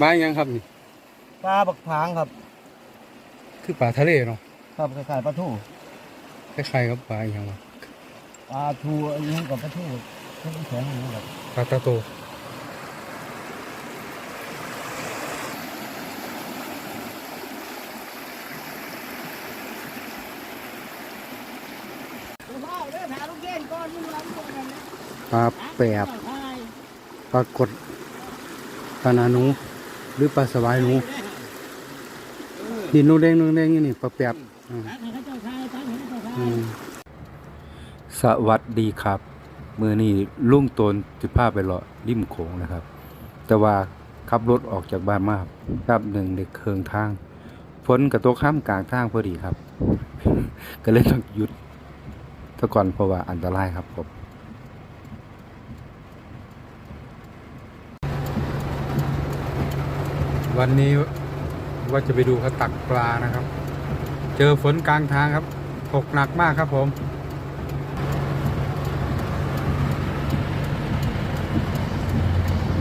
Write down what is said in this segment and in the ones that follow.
ปลายังครับนี่ปลาบักผางครับ คือปลาทะเลเนาะครับคล้ายๆปลาทูคล้ายๆกับปลาอหย่างวะปลาทูอันนี้กับปลาทูทั้งสองอย่างครับปลาตาโตปลาแปบปลากดปลานาหนู หรือปลาสวายหนูนี่นูแดงนูแดงนี่นี่ปลาแปบสวัสดีครับ มือนี้ลุงตนสิพาไปเลาะริมโขงนะครับ แต่ว่าขับรถออกจากบ้านมาแป๊บหนึ่งเด็กเคืองทางฝนกระตกข้ามกลางทางพอดีครับ ก็เลยต้องหยุดซะก่อนเพราะว่าอันตรายครับผม วันนี้ว่าจะไปดูเขาตักปลานะครับ เจอฝนกลางทางครับตกหนักมากครับผม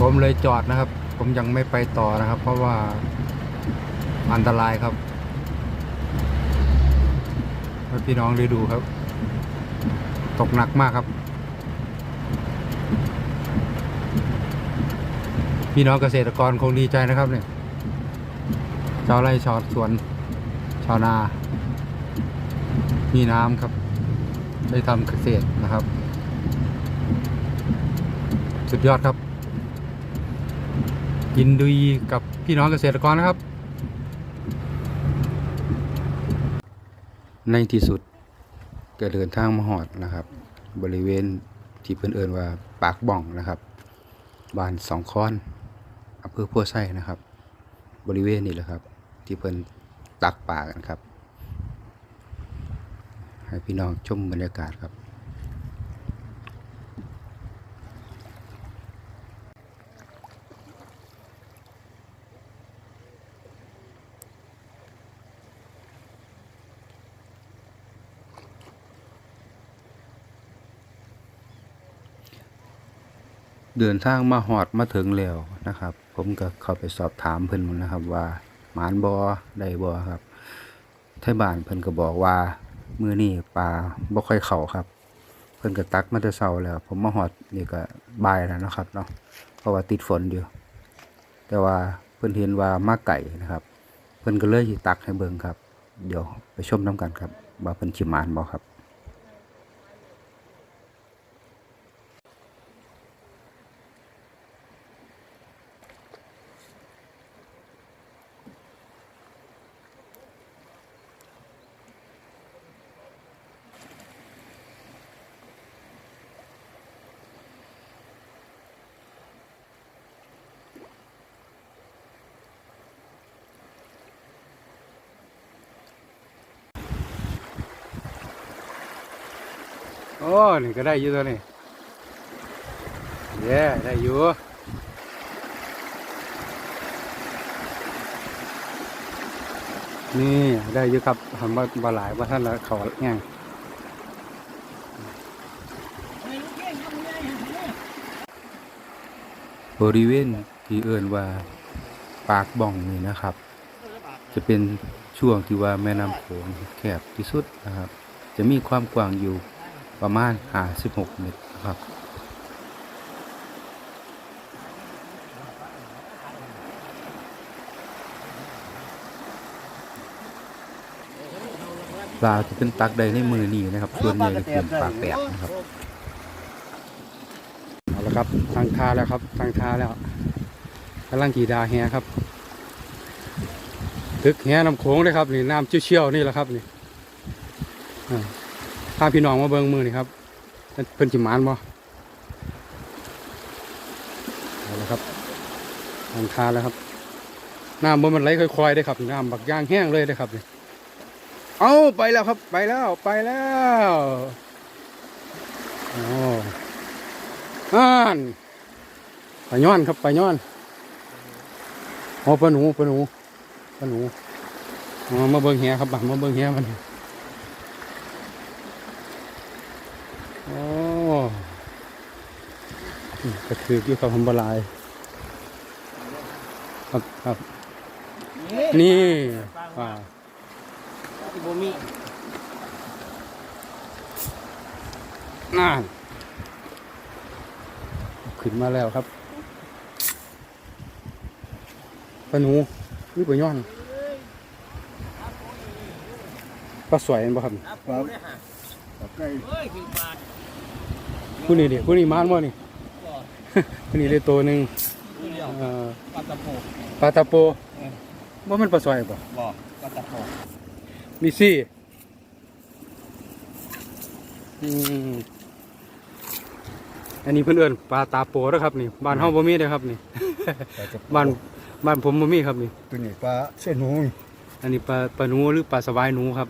ผมเลยจอดนะครับ ผมยังไม่ไปต่อนะครับ เพราะว่าอันตรายครับให้พี่น้องได้ดูครับ ตกหนักมากครับ พี่น้องเกษตรกรคงดีใจนะครับเนี่ย ชาวไร่ชาวสวน ชาวนา มีน้ำครับได้ทำเกษตรนะครับ สุดยอดครับ ยินดีกับพี่น้องเกษตรกรนะครับ ในที่สุดก็เดินทางมาหอดนะครับ บริเวณที่เพื่อนเอินว่าปากบ่องนะครับบ้านสองค้อนอำเภอพัวไส้นะครับ บริเวณนี้แหละครับ ที่เพิ่นตักป่ากันครับ ให้พี่น้องชมบรรยากาศครับ เดินทางมาหอดมาถึงแล้วนะครับ ผมก็เข้าไปสอบถามเพิ่นนะครับว่า หมานบอได้บอครับไทยบ้านเพิ่นก็บอกว่ามือนี้ปลาบ่ค่อยเข้าครับ เพิ่นก็ตักมาแต่เช้าแล้ว ผมมาหอดนี่ก็บ่ายแล้วนะครับเนาะเพราะว่าติดฝนอยู่ แต่ว่าเพิ่นเห็นว่ามาไก่นะครับ เพิ่นก็เลยตักให้เบิ่งครับ เดี๋ยวไปชมน้กันครับว่าเพิ่นสิหมานบ่ครับ โอ้นี่ก็ได้อยู่ตัวนี้เย้ได้อยู่นี่ได้อยู่ครับทำว่าบาหลายว่าท่านละเขาแง่งบริเวณที่เอินว่าปากบ่องนี่นะครับ จะเป็นช่วงที่ว่าแม่น้ำโขงแคบที่สุดนะครับ จะมีความกว้างอยู่ ประมาณ56เมตรนะครับ ปลาที่เป็นตักใดในมือนี่นะครับ ส่วนใหญ่จะเป็นปลาแปดนะครับเอาละครับทางท่าแล้วครับทางท่าแล้วกำลังกีดาแฮครับตึกแฮน้ำโขงเลยครับนี่น้ำเชี่ยวๆนี่แหละครับนี่อ่าพาพี่น้องมาเบิ่งมือนี่ครับเพิ่นจิมานบ่เอาละครับทางทาแล้วครับน้ำบนมันไหลค่อยๆได้ครับน้ำบักย่างแห้งเลยได้ครับนี่เอาไปแล้วครับ ไปแล้วไปแล้วโอ้อ่านไปย้อนครับไปย้อนโอ้ปลาหนูปลาหนูปลาหนูอ๋อมาเบิ่งเหียครับบังมาเบิ่งเหียมันโอ้อืมก ระถืออยู่กับทำบลาย ครับครับ นี่อ่าโบมีน่านขึ้นมาแล้วครับปลาหนูหรือปลาย่อนปลาสวยเห็นบ่ครับครับไก่เฮ้ยคือปลาผู้นี้ดิผู้นี้มานบ่นี่ บ่ผู้นี้ได้ตัวหนึ่งตัวเดียวเอ่อปลาตะโพกปลาตะโปว่ามันปลาสวยป่ะบ่ปลาตะโพกมีซี่อืมอันนี้เพื่อนเอิ้นปลาตาโปนะครับนี่บ้านเฮาบ่มีเด้อครับนี่ บ้านบ้านผมบ่มีครับนี่ ตัวนี้ปลาเส้นหนูอันนี้ปลาปลาหนูหรือปลาสวายหนูครับ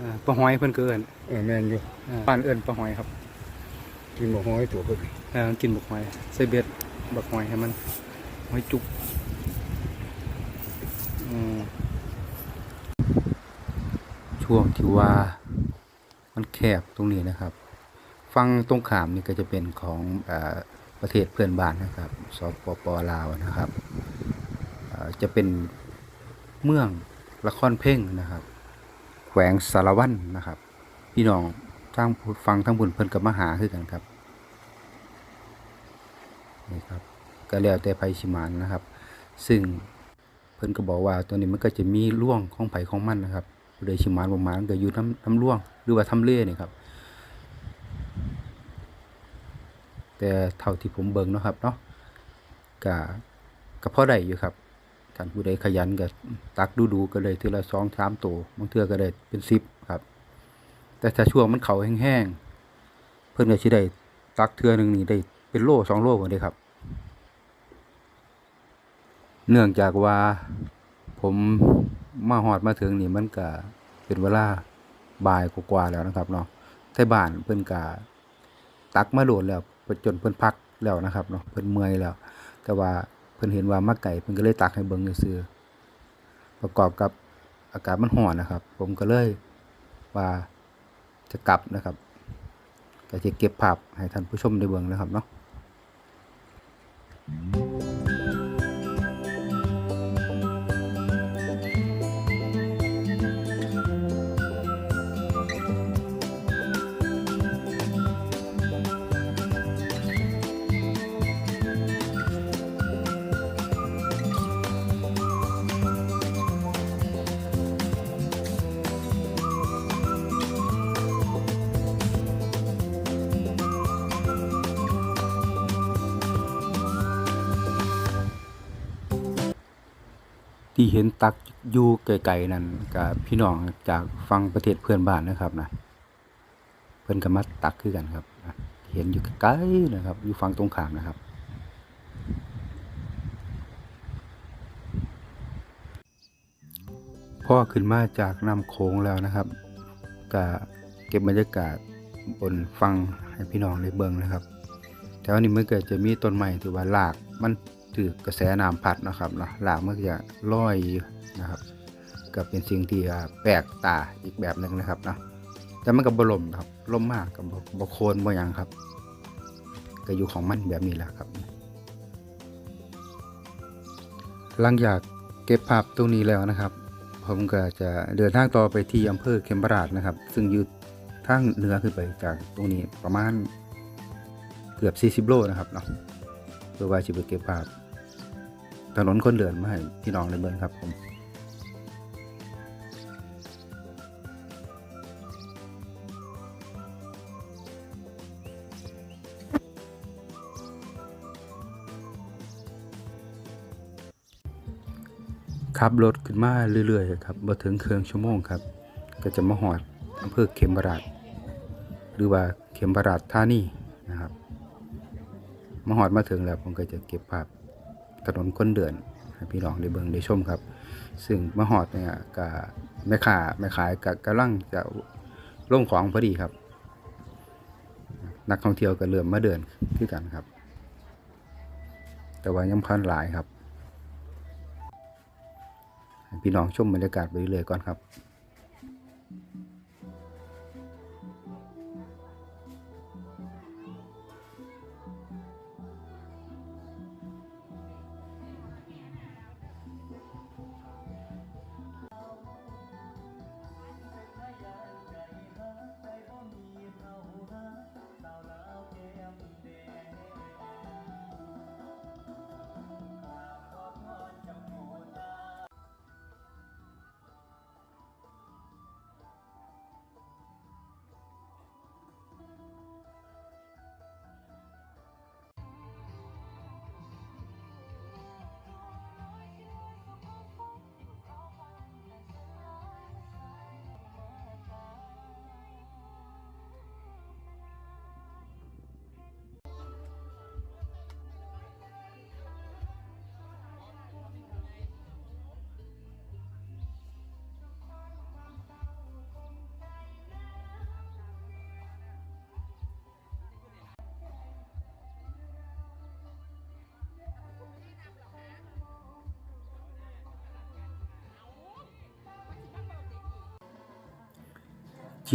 อ่าปลาหอยเพิ่นก็เอิ้นเออแมนอยู่อ่าบ้านเอิ้นปลาหอยครับ กินหมกหอยตัวเพิ่น เออกินบักหอยใส่เบ็ดบักหอยให้มันหอยจุกช่วงที่ว่ามันแคบตรงนี้นะครับฟังตรงขามนี่ก็จะเป็นของอประเทศเพื่อนบ้านนะครับสปปลาวนะครับจะเป็นเมืองละครเพ่งนะครับ แขวงสารวันนะครับ พี่น้องทางฟังทั้งบุญเพิ่นกับมหาคือกันครับ นี่ครับก็แล้วแต่ไผสิมานนะครับ ซึ่งเพิ่นก็บอกว่าตัวนี้มันก็จะมีร่วงของไผของมันนะครับผู้ใดสิมานบ่มานก็อยู่น้ำน้ำร่วงหรือว่าทำเลนี่ครับ แต่เท่าที่ผมเบิ่งเนาะครับเนาะก็ก็พอได้อยู่ครับท่านผู้ใดขยันก็ตักดูดๆก็เลยทีละ2 3ตัวบางเทื่อก็ได้เป็น10ครับ แต่ถ้าช่วงมันเขาแห้งๆเพิ่นก็สิได้ตักเทื่อหนึ่งนี่ได้เป็นโลสองโลก็ได้ครับ เนื่องจากว่าผมมาหอดมาถึงนี่มันก็เป็นเวลาบ่ายกว่าแล้วนะครับเนาะไทบ้านเพิ่นก็ตักมาโดดแล้วจนเพิ่นพักแล้วนะครับเนาะเพิ่นเมื่อยแล้ว แต่ว่าเพิ่นเห็นว่ามาไก่เพิ่นก็เลยตักให้เบิ่งซื่อประกอบกับอากาศมันร้อนนะครับ ผมก็เลยว่าจะกลับนะครับก็จะเก็บภาพให้ท่านผู้ชมได้เบิ่งนะครับเนาะ ที่เห็นตักอยู่ไกลๆนั่นกับพี่น้องจากฟังประเทศเพื่อนบ้านนะครับนะเพื่อนก็มาตักคือกันครับเห็นอยู่ไกลๆนะครับ อยู่ฝั่งตรงข้ามนะครับ พ่อขึ้นมาจากน้ำโขงแล้วนะครับก็เก็บบรรยากาศบนฟังให้พี่น้องได้เบิ่งนะครับแถวนี้มันก็จะมีต้นไม้ที่ว่ารากมัน ถือกระแสน้ำพัดนะครับเนาะรากมันก็จะลอยอยู่นะครับ ก็เป็นสิ่งที่แปลกตาอีกแบบหนึ่งนะครับเนาะแต่มันก็บ่ลมครับลมมากกับบโคนบ่หยังครับ ก็อยู่ของมันแบบนี้แหละครับ หลังจากเก็บภาพตรงนี้แล้วนะครับ ผมก็จะเดินทางต่อไปที่อำเภอเขมราชนะครับ ซึ่งอยู่ทางเหนือขึ้นไปจากตรงนี้ประมาณเกือบ 40 โลนะครับเนาะ เพื่อว่าจะไปเก็บภาพ ถนนคนเดินมาให้พี่น้องในเมืองครับผมขับรถขึ้นมาเรื่อยๆครับบ่ถึงเครื่องชั่วโมงครับ ก็จะมาหอดอำเภอเขมราชหรือว่าเขมราชธานีนะครับ มาหอดมาถึงแล้วผมก็จะเก็บภาพถนนคนเดินให้พี่น้องได้เบิ่งได้ชมครับ ซึ่งมาหอดเนี่ยกับแม่ค้าแม่ขายกับกำลังจะล่งของพอดีครับ นักท่องเที่ยวก็เริ่มมาเดินคือกันครับ แต่ว่ายังพันหลายครับ พี่น้องชมบรรยากาศไปเรื่อยๆก่อนครับ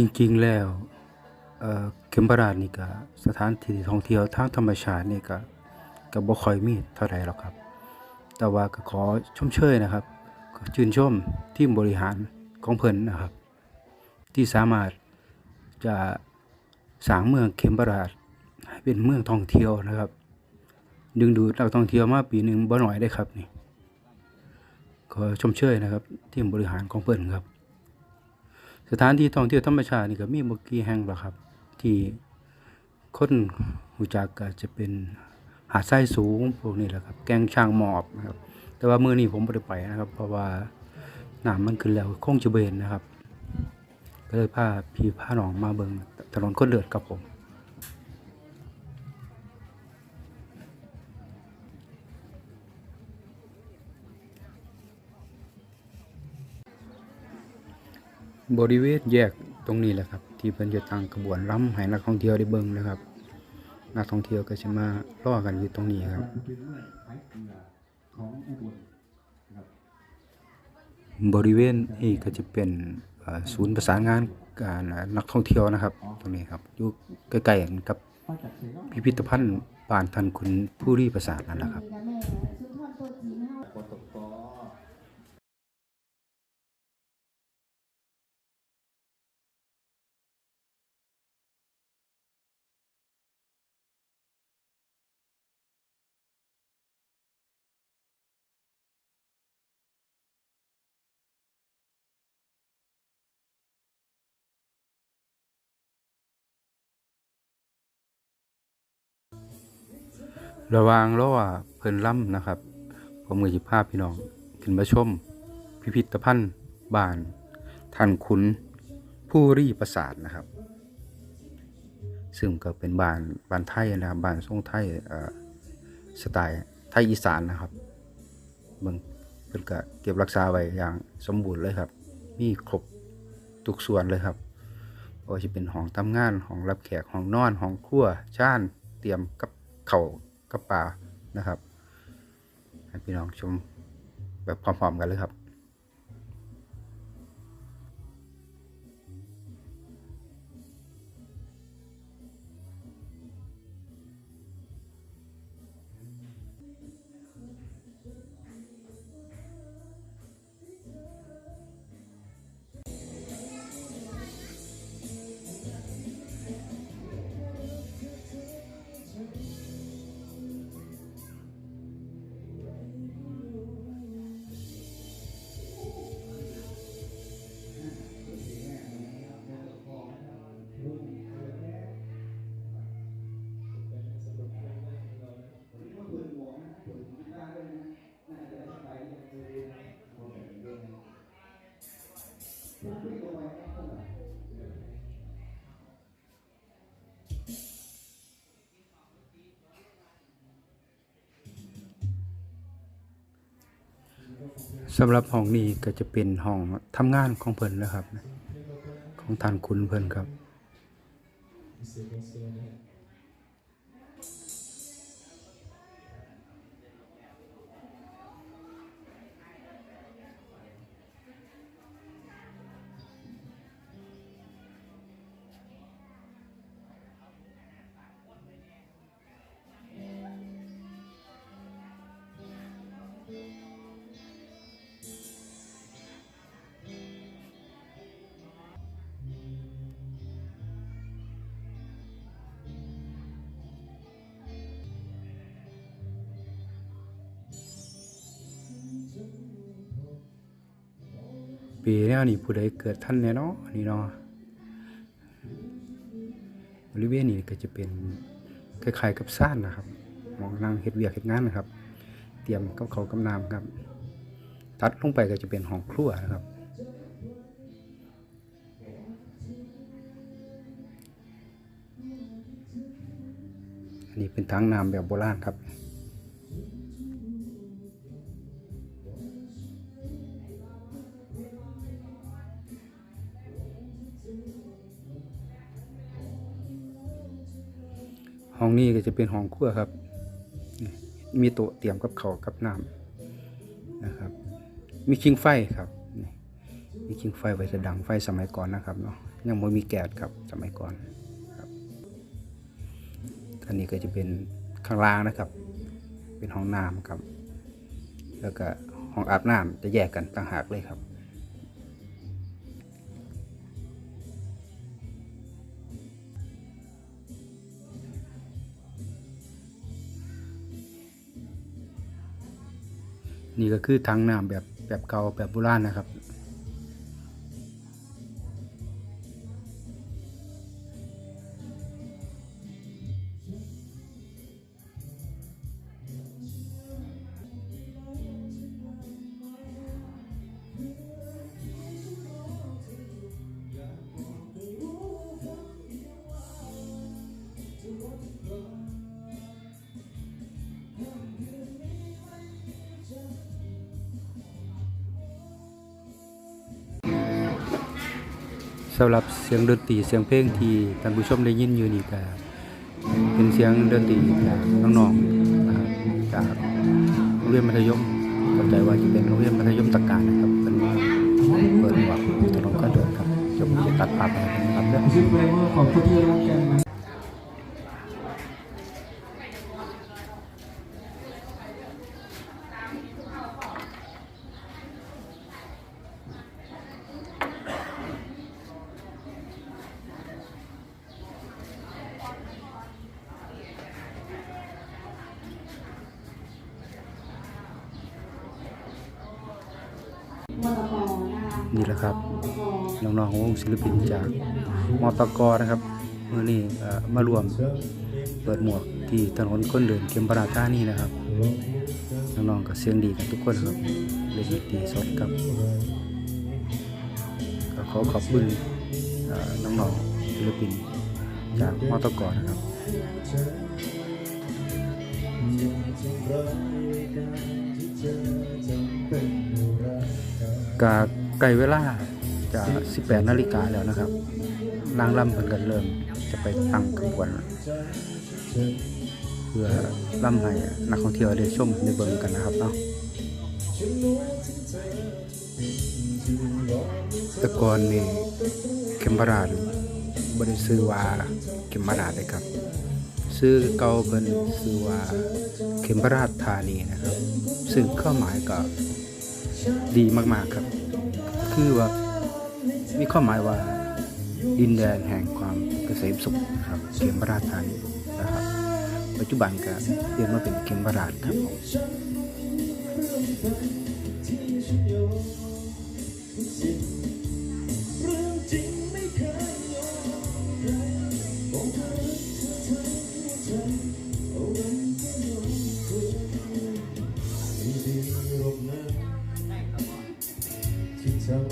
จริงๆแล้วเข็มบราดนี่ก็สถานที่ท่องเที่ยวทางธรรมชาตินี่ก็ก็บ่ค่อยมีเท่าใดหรอกครับ แต่ว่าก็ขอชมเชยนะครับชื่นชมทีมบริหารของเพิ่นนะครับ ที่สามารถจะสร้างเมืองเข็มบราดให้เป็นเมืองท่องเที่ยวนะครับ ดึงดูดนักท่องเที่ยวมาปีหนึ่งบ่หน้อยได้ครับนี่ขอชมเชยนะครับทีมบริหารของเพิ่นครับ สถานที่ท่องเที่ยวธรรมชาตินี่ก็มีบ่กี่แห่งหรอกครับ ที่คนหูจักก็จะเป็นหาดทรายสูงพวกนี้แหละครับ แกงช่างหมอบนะครับ แต่ว่ามื้อนี้ผมบ่ได้ไปนะครับ เพราะว่าน้ำมันขึ้นแล้วคงจะเบนนะครับ ก็เลยพาพี่พาน้องมาเบิ่งถนนคนเลือดกับผม บริเวณแยกตรงนี้แหละครับ ที่เพิ่นจะตั้งกระบวนล้ำให้นักท่องเที่ยวได้เบิ่งนะครับ นักท่องเที่ยวก็จะมาล่อกันอยู่ตรงนี้ครับ บริเวณนี้ก็จะเป็นศูนย์ประสานงานการนักท่องเที่ยวนะครับ ตรงนี้ครับอยู่ใกล้ๆกันกับพิพิธภัณฑ์ป่านทันคุณผู้รีประสาทนั่นแหละครับ ระวางรอเพิ่นล่ำนะครับผมก็สิพาพพี่น้องขึ้นมาชม พิพิธภัณฑ์บ้านท่านขุนผู้รีประสาทนะครับ ซึ่งก็เป็นบ้านบ้านไทยนะครับบ้านทรงไทยสไตล์ไทยอีสานนะครับเบิ่งเพิ่นก็เก็บรักษาไว้อย่างสมบูรณ์เลยครับ มีครบทุกส่วนเลยครับว่าจะเป็นห้องทำงานห้องรับแขกห้องนอนห้องครัวชานเตรียมกับเขา กับปลานะครับ ให้พี่น้องชมแบบพร้อมๆกันเลยครับ สำหรับห้องนี้ก็จะเป็นห้องทำงานของเพิ่นนะครับ ของท่านคุณเพิ่นครับ ปีแนวนี้ผู้ใดเกิดท่านแน่เนาะนี่เนาะบริเวณนี้ก็จะเป็นคล้ายๆกับซ่านนะครับมองนั่งเฮ็ดเวียกเฮ็ดงานนะครับ เตรียมกับเขากับน้ำครับ ตัดลงไปก็จะเป็นห้องครัวนะครับอันนี้เป็นถังน้ำแบบโบราณครับ ห้องนี้ก็จะเป็นห้องครัวครับมีโต๊ะเตรียมกับเขากับน้ำนะครับ มีชิงไฟครับมีชิงไฟไว้จะดังไฟสมัยก่อนนะครับเนาะยังไม่มีแก๊สครับสมัยก่อนครับอันนี้ก็จะเป็นข้างล่างนะครับ เป็นห้องน้ำครับ แล้วก็ห้องอาบน้ำจะแยกกันต่างหากเลยครับ นี่ก็คือถังน้ำแบบแบบเก่าแบบโบราณนะครับ สำหรับเสียงดนตรีเสียงเพลงที่ท่านผู้ชมได้ยินอยู่นี่ก็เป็นเสียงดนตรีจากน้องๆนะครับจากโรงเรียนมัธยมเข้าใจว่าจะเป็นโรงเรียนมัธยมตะการนะครับเป็นมาเปิดหมวกตลงก็เดินครับจะมจะตัดภาพไปนะครับเร์ของผู้ที่รักกันนะ มตกนะคะ นี่แหละครับ มตก น้องๆของวงศิลปินจากมอตกนะครับเมื่อนี้มารวมเปิดหมวกที่ถนนคนเดินเขมพราท่านี่นะครับน้องๆก็เสียงดีกันทุกคนครับเล่นดีสดครับก็ขอขอบคุณเอ่อน้องๆศิลปินจากมอตกนะครับกาไก่เวลา จะ 18 นาฬิกาแล้วนะครับ นางลำเพิ่นกันเริ่มจะไปตั้งขบวน เพื่อล่ำให้นักท่องเที่ยวได้ชมได้เบิ่งกันนะครับเนาะแตะกอนนี่เข็มบราดบ่ได้ซื้อว่าเข็มบราดเลยครับ ซื้อเก่าเพิ่นซื้อว่าเข็มบราดธานีนะครับ ซึ่งข้อหมายก็ดีมากๆครับ คือว่า มีความหมายว่าดินแดนแห่งความเกษมสุขครับเขมราชธานีนะครับ ปัจจุบันก็เปลี่ยนมาเป็นเขมราชครับผ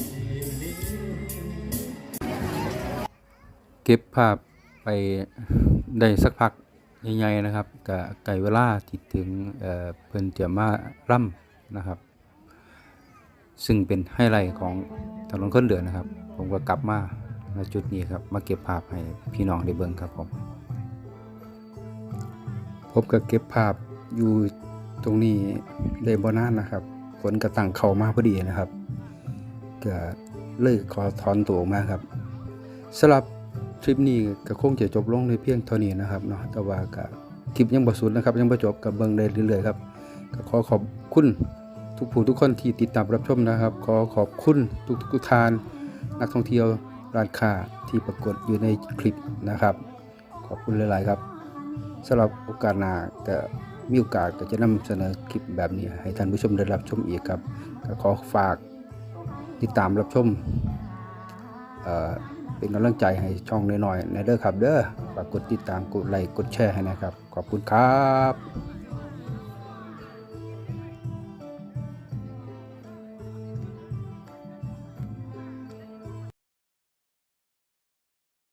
ม เก็บภาพไปได้สักพักใหญ่ๆนะครับกับไก่เวลาที่ถึงเอ่อเพิ่นเตรียมาร่ำนะครับ ซึ่งเป็นไฮไลท์ของถนนคนเดือนะครับ ผมก็กลับมาณจุดนี้ครับมาเก็บภาพให้พี่น้องได้เบิ่งครับผมผมก็เก็บภาพอยู่ตรงนี้ได้บ่นานนะครับฝนก็ตั้งเข้ามาพอดีนะครับก็เลยขอถอนตัวออกมาครับสำหรับ ทริปนี้ก็คงจะจบลงในเพียงเท่านี้นะครับเนาะแต่ว่าก็คลิปยังบ่สุดนะครับ ยังบ่จบกับเบิ่งได้เรื่อยๆครับก็ขอขอบคุณทุกผู้ทุกคนที่ติดตามรับชมนะครับ ขอขอบคุณทุกทุกทาน นักท่องเที่ยวร้านค้าที่ปรากฏอยู่ในคลิปนะครับ ขอบคุณหลาย ๆ ครับสำหรับโอกาสหน้าก็มีโอกาสก็จะนำเสนอคลิปแบบนี้ ให้ท่านผู้ชมได้รับชมอีกครับก็ขอฝากติดตามรับชม เป็นกำลังใจให้ช่องน้อยๆในเด้อครับ เด้อฝากกดติดตามกดไลค์กดแชร์ให้นะครับ ขอบคุณครับ